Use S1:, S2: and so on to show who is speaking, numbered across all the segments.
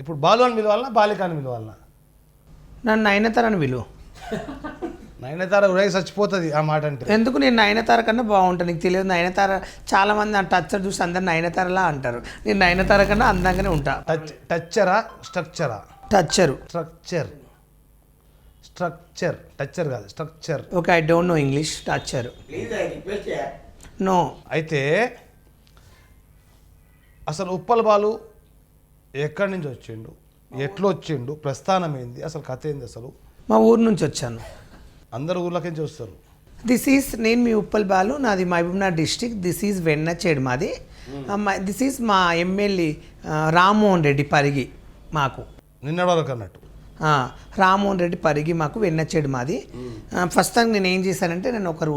S1: ఇప్పుడు బాలు అని పిలవాలనా బాలిక అని పిలవాలనా?
S2: నన్ను నయనతారని విలువ
S1: నయనతార ఉదయం చచ్చిపోతుంది ఆ మాట అంటే.
S2: ఎందుకు నేను నయనతార కన్నా బాగుంటాను నీకు తెలియదు నయనతార చాలా మంది ఆ టచ్చర్ చూసి అందరు నయనతారలా అంటారు. నేను నయనతార కన్నా అందంగానే ఉంటా.
S1: టచ్ టచ్చరా స్ట్రక్చరా?
S2: టచ్చరు.
S1: స్ట్రక్చర్. స్ట్రక్చర్ టచ్చర్ కాదు structure.
S2: Okay I don't know English toucher. No.
S1: అయితే అసలు ఉప్పల్ బాలు ఎక్కడి నుంచి వచ్చిండు? ఎట్లా వచ్చిండు? ప్రస్థానం ఏంది? అసలు కథ ఏంది అసలు?
S2: మా ఊరు నుంచి వచ్చాను.
S1: అందరు ఊర్లకి నుంచి వస్తారు.
S2: దిస్ ఈజ్ నేను మీ ఉప్పల్ బాలు నాది Mahabubnagar district. This is Vennachedu మాది. దిస్ ఈజ్ మా ఎమ్మెల్యే రామ్మోహన్ రెడ్డి పరిగి మాకు.
S1: నిన్నటి వరకు అన్నట్టు.
S2: రామ్మోహన్ రెడ్డి పరిగి మాకు వెన్నచ్చేడు మాది. ఫస్ట్ టైం నేను ఏం చేశానంటే నేను ఒకరు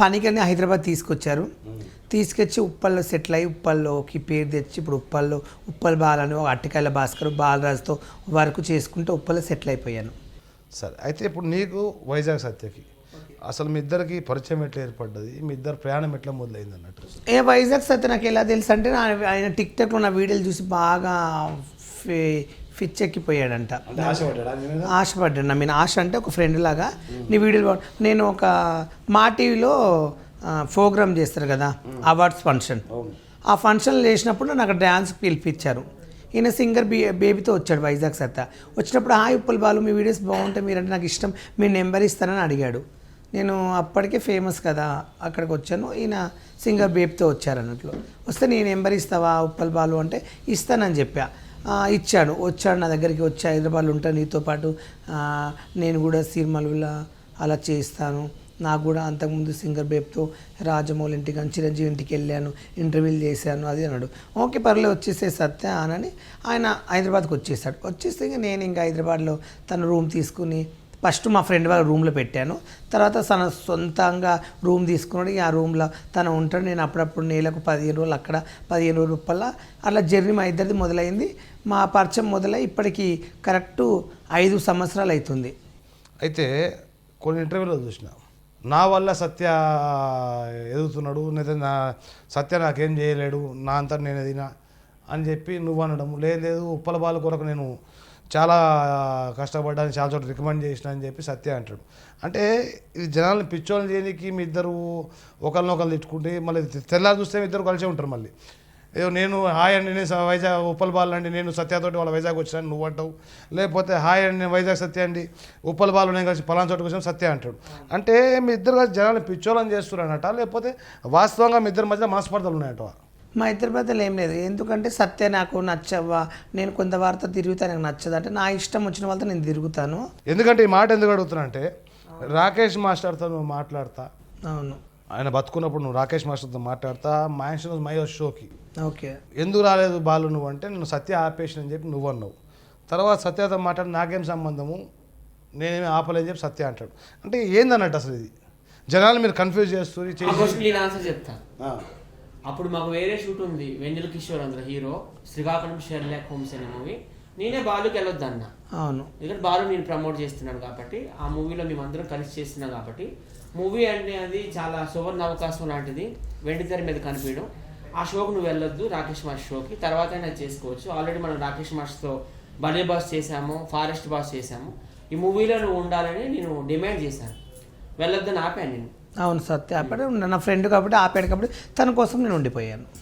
S2: పనికని హైదరాబాద్ తీసుకొచ్చారు. తీసుకొచ్చి ఉప్పల్లో సెటిల్ అయ్యి ఉప్పల్లోకి పేరు తెచ్చి ఇప్పుడు ఉప్పల్లో ఉప్పల్ బాలని ఒక అట్టికాయల భాస్కర్ బాలరాజుతో వర్క్ చేసుకుంటూ ఉప్పల్లో సెటిల్ అయిపోయాను.
S1: సరే అయితే ఇప్పుడు నీకు వైజాగ్ సత్యకి. అసలు మీ ఇద్దరికి పరిచయం ఎట్లా ఏర్పడ్డది? మీ ఇద్దరు ప్రయాణం ఎట్లా మొదలైంది అన్నట్టు?
S2: ఏ వైజాగ్ సత్య నాకు ఎలా తెలుసు అంటే ఆయన టిక్టాక్లో నా వీడియోలు చూసి బాగా ఫిచ్చెక్కిపోయాడంట ఆశపడ్డాను నా మీద? ఆశ అంటే ఒక ఫ్రెండ్ లాగా నీ వీడియోలు నేను ఒక మా టీవీలో ప్రోగ్రామ్ చేస్తారు కదా అవార్డ్స్ ఫంక్షన్. ఆ ఫంక్షన్ చేసినప్పుడు నాకు డ్యాన్స్కి పిలిపించారు. ఈయన సింగర్ బే బేబీతో వచ్చాడు వైజాగ్ సత్త. వచ్చినప్పుడు హాయ్ ఉప్పల్ బాలు మీ వీడియోస్ బాగుంటాయి మీరంటే నాకు ఇష్టం మీ నెంబర్ ఇస్తానని అడిగాడు. నేను అప్పటికే ఫేమస్ కదా అక్కడికి వచ్చాను ఈయన సింగర్ బేబీతో వచ్చారు అన్నట్లు. వస్తే నేను నెంబర్ ఇస్తావా ఉప్పల్ బాలు? అంటే ఇస్తానని చెప్పా. ఇచ్చాడు. వచ్చాడు నా దగ్గరికి వచ్చి హైదరాబాద్లో ఉంటాను నీతో పాటు. నేను కూడా సినిమాలు అలా చేస్తాను. నాకు కూడా అంతకుముందు సింగర్ బేబ్తో రాజమౌళి ఇంటికి చిరంజీవి ఇంటికి వెళ్ళాను ఇంటర్వ్యూలు చేశాను అది అన్నాడు. ఓకే పర్లేదు వచ్చేసే సత్య అని ఆయన హైదరాబాద్కి వచ్చేసాడు. వచ్చేస్తే ఇంకా నేను ఇంకా హైదరాబాద్లో తన రూమ్ తీసుకుని ఫస్ట్ మా ఫ్రెండ్ వాళ్ళ రూమ్లో పెట్టాను. తర్వాత తన సొంతంగా రూమ్ తీసుకున్నాడు. ఆ రూమ్లో తను ఉంటాడు. నేను అప్పుడప్పుడు నెలకు పదిహేను రోజులు అక్కడ పదిహేను రోజుల రూపాయల అట్లా జర్నీ మా ఇద్దరిది మొదలైంది. మా పరిచయం మొదలై ఇప్పటికి కరెక్టు ఐదు సంవత్సరాలు అవుతుంది
S1: అయితే కొన్ని ఇంటర్వ్యూలో చూసిన నా వల్ల సత్య ఎదుగుతున్నాడు లేదా నా సత్య నాకేం చేయలేడు నా అంతా నేను ఎదిగినా అని చెప్పి నువ్వు అనడం. లేదు లేదు ఉప్పల బాల కొరకు నేను చాలా కష్టపడ్డాను చాలా చోట్ల రికమెండ్ చేసిన అని చెప్పి సత్య అంటాడు. అంటే ఇది జనాలను పిచ్చోళ్ళు చేయడానికి మీ ఇద్దరు ఒకరినొకరు తిట్టుకుంటే మళ్ళీ తెల్లారి చూస్తే మీ ఇద్దరు కలిసే ఉంటారు మళ్ళీ. ఏదో నేను హాయ్ అండి నేను వైజాగ్ ఉప్పల్ బాలండి అండి నేను సత్యతోటి వాళ్ళ వైజాగ్ వచ్చాను నువ్వు అంటావు. లేకపోతే హాయ్ అండి నేను వైజాగ్ సత్య అండి ఉప్పల్ బాలు నేను కలిసి పలానా చోటుకు వచ్చాను సత్య అంటాడు. అంటే మీ ఇద్దరు కలిసి జనాలు పిచ్చోళ్ళని చేస్తున్నారనట లేకపోతే వాస్తవంగా మీ ఇద్దరి మధ్య మనస్పర్ధలు ఉన్నాయట.
S2: మా ఇద్దరి మధ్యలో ఏం లేదు. ఎందుకంటే సత్య నాకు నచ్చవా నేను కొంత వార్త తిరుగుతా నాకు నచ్చదు. అంటే నా ఇష్టం వచ్చిన వాళ్ళతో నేను తిరుగుతాను.
S1: ఎందుకంటే ఈ మాట ఎందుకు అడుగుతున్నా అంటే రాకేష్ మాస్టర్తో నువ్వు మాట్లాడతా.
S2: అవును.
S1: ఆయన బతుకున్నప్పుడు నువ్వు రాకేష్ మాస్టర్తో మాట్లాడతా. మ్యాన్షన్ మై షోకి.
S2: ఓకే.
S1: ఎందుకు రాలేదు బాలు నువ్వు అంటే నేను సత్య ఆపేసిన అని చెప్పి నువ్వు అన్నావు. తర్వాత సత్యతో మాట్లాడి నాకేం సంబంధము? నేనేమి ఆపలేని చెప్పి సత్య అంటాడు. అంటే ఏందన్నట్టు అసలు ఇది? జనాలు మీరు కన్ఫ్యూజ్ చేస్తూ
S3: ఆ
S1: చేసి
S3: క్వశ్చన్ నేను ఆన్సర్ చెప్తా. అప్పుడు మాకు వేరే షూట్ ఉంది. వెంజల్ కిషోర్ అందులో హీరో. శ్రీకాకుళం షెర్లాక్ హోమ్స్ అనే మూవీ. నేనే బాలుకి వెళ్ళొద్దు అన్న
S2: అవును.
S3: ఎందుకంటే బాలు నేను ప్రమోట్ చేస్తున్నాను కాబట్టి ఆ మూవీలో మేమందరం కలిసి చేస్తున్నాం కాబట్టి మూవీ అనేది చాలా సువర్ణ అవకాశం లాంటిది. వెండి తెర మీద కనిపించడం. ఆ షోకి నువ్వు వెళ్ళొద్దు రాకేష్ మాస్టర్ షోకి. తర్వాత అయినా చేసుకోవచ్చు. ఆల్రెడీ మనం రాకేష్ మాస్టర్తో బలే బాస్ చేశాము ఫారెస్ట్ బాస్ చేశాము. ఈ మూవీలో నువ్వు ఉండాలని నేను డిమాండ్ చేశాను. వెళ్ళొద్దని ఆపాను నేను.
S2: అవును సత్య. ఆపాడు నా ఫ్రెండ్ కాబట్టి ఆపాడు కాబట్టి తన కోసం నేను ఉండిపోయాను.